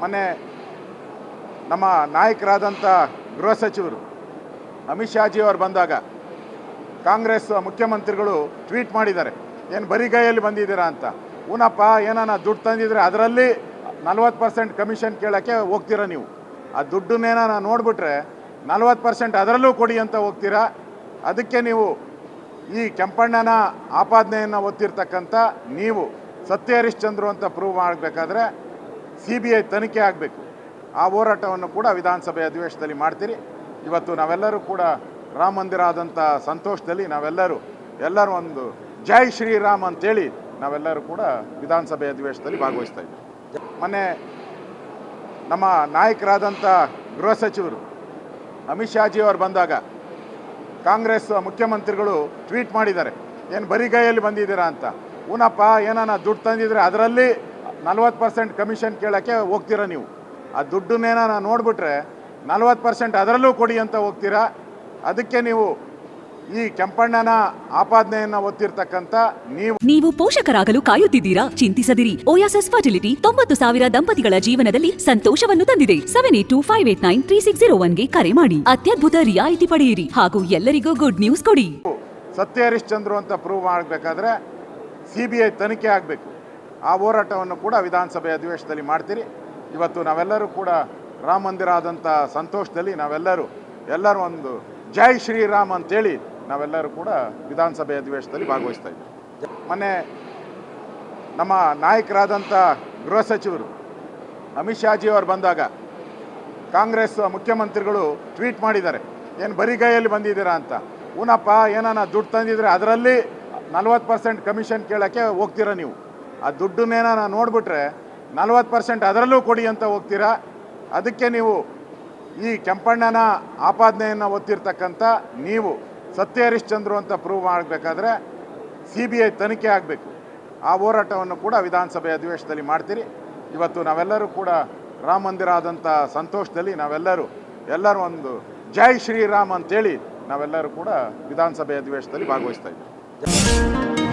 ಮೊನ್ನೆ ನಮ್ಮ ನಾಯಕರಾದಂಥ ಗೃಹ ಸಚಿವರು ಅಮಿತ್ ಶಾಜಿ ಅವರು ಬಂದಾಗ ಕಾಂಗ್ರೆಸ್ ಮುಖ್ಯಮಂತ್ರಿಗಳು ಟ್ವೀಟ್ ಮಾಡಿದ್ದಾರೆ. ಏನು ಬರಿಗೈಯಲ್ಲಿ ಬಂದಿದ್ದೀರಾ ಅಂತ. ಊನಪ್ಪ, ಏನಾನ ದುಡ್ಡು ತಂದಿದ್ರೆ ಅದರಲ್ಲಿ ನಲ್ವತ್ತು ಪರ್ಸೆಂಟ್ ಕಮಿಷನ್ ಕೇಳೋಕ್ಕೆ ಹೋಗ್ತೀರಾ ನೀವು. ಆ ದುಡ್ಡನ್ನೇನಾನ ನೋಡಿಬಿಟ್ರೆ ನಲ್ವತ್ತು ಪರ್ಸೆಂಟ್ ಅದರಲ್ಲೂ ಕೊಡಿ ಅಂತ ಹೋಗ್ತೀರಾ. ಅದಕ್ಕೆ ನೀವು ಈ ಕೆಂಪಣ್ಣನ ಆಪಾದನೆಯನ್ನು ಒತ್ತಿರ್ತಕ್ಕಂಥ ನೀವು ಸತ್ಯ ಹರಿಶ್ಚಂದ್ರು ಅಂತ ಪ್ರೂವ್ ಮಾಡಬೇಕಾದ್ರೆ ಸಿ ಬಿ ಐ ತನಿಖೆ ಆಗಬೇಕು. ಆ ಹೋರಾಟವನ್ನು ಕೂಡ ವಿಧಾನಸಭೆ ಅಧಿವೇಶನದಲ್ಲಿ ಮಾಡ್ತೀರಿ. ಇವತ್ತು ನಾವೆಲ್ಲರೂ ಕೂಡ ರಾಮ ಮಂದಿರ ಆದಂಥ ಸಂತೋಷದಲ್ಲಿ ನಾವೆಲ್ಲರೂ ಎಲ್ಲರೂ ಒಂದು ಜೈ ಶ್ರೀರಾಮ್ ಅಂತೇಳಿ ನಾವೆಲ್ಲರೂ ಕೂಡ ವಿಧಾನಸಭೆ ಅಧಿವೇಶನದಲ್ಲಿ ಭಾಗವಹಿಸ್ತಾ ಇದ್ದೀವಿ. ಮೊನ್ನೆ ನಮ್ಮ ನಾಯಕರಾದಂಥ ಗೃಹ ಸಚಿವರು ಅಮಿತ್ ಶಾಜಿ ಅವರು ಬಂದಾಗ ಕಾಂಗ್ರೆಸ್ ಮುಖ್ಯಮಂತ್ರಿಗಳು ಟ್ವೀಟ್ ಮಾಡಿದ್ದಾರೆ. ಏನು ಬರಿಗೈಯಲ್ಲಿ ಬಂದಿದ್ದೀರಾ ಅಂತ. ಊನಪ್ಪ, ಏನಾನ ದುಡ್ಡು ತಂದಿದ್ರೆ ಅದರಲ್ಲಿ ನಲ್ವತ್ತು ಪರ್ಸೆಂಟ್ ಕಮಿಷನ್ ಕೇಳೋಕ್ಕೆ ಹೋಗ್ತೀರಾ ನೀವು? ಆ ದುಡ್ಡನ್ನೇನಾನ ನೋಡಿಬಿಟ್ರೆ ನಲ್ವತ್ತು ಪರ್ಸೆಂಟ್ ಅದರಲ್ಲೂ ಕೊಡಿ ಅಂತ ಹೋಗ್ತೀರಾ? ಅದಕ್ಕೆ ನೀವು ಈ ಕೆಂಪಣ್ಣನ ಆಪಾದನೆಯನ್ನ ಒತ್ತಿರ್ತಕ್ಕಂಥ ನೀವು ನೀವು ಪೋಷಕರಾಗಲು ಕಾಯುತ್ತಿದ್ದೀರಾ? ಚಿಂತಿಸದಿರಿ. ಓಯಾಸಸ್ ಫರ್ಟಿಲಿಟಿ ತೊಂಬತ್ತು ಸಾವಿರ ದಂಪತಿಗಳ ಜೀವನದಲ್ಲಿ ಸಂತೋಷವನ್ನು ತಂದಿದೆ. Seven eight two five eight nine three six zero ಒನ್ಗೆ ಕರೆ ಮಾಡಿ. ಅತ್ಯದ್ಭುತ ರಿಯಾಯಿತಿ ಪಡೆಯಿರಿ ಹಾಗೂ ಎಲ್ಲರಿಗೂ ಗುಡ್ ನ್ಯೂಸ್ ಕೊಡಿ. ಸತ್ಯ ಹರಿಶ್ಚಂದ್ರು ಅಂತ ಪ್ರೂವ್ ಮಾಡಬೇಕಾದ್ರೆ ಸಿ ಬಿ ಐ ತನಿಖೆ ಆಗಬೇಕು. ಆ ಹೋರಾಟವನ್ನು ಕೂಡ ವಿಧಾನಸಭೆ ಅಧಿವೇಶನದಲ್ಲಿ ಮಾಡ್ತೀರಿ. ಇವತ್ತು ನಾವೆಲ್ಲರೂ ಕೂಡ ರಾಮ ಮಂದಿರ ಆದಂಥ ಸಂತೋಷದಲ್ಲಿ ನಾವೆಲ್ಲರೂ ಎಲ್ಲರೂ ಒಂದು ಜೈ ಶ್ರೀರಾಮ್ ಅಂತೇಳಿ ನಾವೆಲ್ಲರೂ ಕೂಡ ವಿಧಾನಸಭೆ ಅಧಿವೇಶನದಲ್ಲಿ ಭಾಗವಹಿಸ್ತಾ ಇದ್ದೀವಿ ಮೊನ್ನೆ ನಮ್ಮ ನಾಯಕರಾದಂಥ ಗೃಹ ಸಚಿವರು ಅಮಿತ್ ಶಾಜಿ ಅವರು ಬಂದಾಗ ಕಾಂಗ್ರೆಸ್ ಮುಖ್ಯಮಂತ್ರಿಗಳು ಟ್ವೀಟ್ ಮಾಡಿದ್ದಾರೆ. ಏನು ಬರಿಗೈಯಲ್ಲಿ ಬಂದಿದ್ದೀರಾ ಅಂತ. ಊನಪ್ಪ, ಏನಾನ ದುಡ್ಡು ತಂದಿದ್ರೆ ಅದರಲ್ಲಿ ನಲ್ವತ್ತು ಪರ್ಸೆಂಟ್ ಕಮಿಷನ್ ಕೇಳೋಕ್ಕೆ ಹೋಗ್ತೀರಾ ನೀವು? ಆ ದುಡ್ಡನ್ನೇನಾನ ನೋಡಿಬಿಟ್ರೆ ನಲ್ವತ್ತು ಪರ್ಸೆಂಟ್ ಅದರಲ್ಲೂ ಕೊಡಿ ಅಂತ ಹೋಗ್ತೀರಾ? ಅದಕ್ಕೆ ನೀವು ಈ ಕೆಂಪಣ್ಣನ ಆಪಾದನೆಯನ್ನು ಒತ್ತಿರ್ತಕ್ಕಂಥ ನೀವು ಸತ್ಯ ಹರಿಶ್ಚಂದ್ರು ಅಂತ ಪ್ರೂವ್ ಮಾಡಬೇಕಾದ್ರೆ ಸಿ ಬಿ ಐ ತನಿಖೆ ಆಗಬೇಕು. ಆ ಹೋರಾಟವನ್ನು ಕೂಡ ವಿಧಾನಸಭೆ ಅಧಿವೇಶನದಲ್ಲಿ ಮಾಡ್ತೀರಿ. ಇವತ್ತು ನಾವೆಲ್ಲರೂ ಕೂಡ ರಾಮ ಮಂದಿರ ಆದಂಥ ಸಂತೋಷದಲ್ಲಿ ನಾವೆಲ್ಲರೂ ಎಲ್ಲರೂ ಒಂದು ಜೈ ಶ್ರೀರಾಮ್ ಅಂತೇಳಿ ನಾವೆಲ್ಲರೂ ಕೂಡ ವಿಧಾನಸಭೆ ಅಧಿವೇಶನದಲ್ಲಿ ಭಾಗವಹಿಸ್ತಾ ಇದ್ದೀವಿ.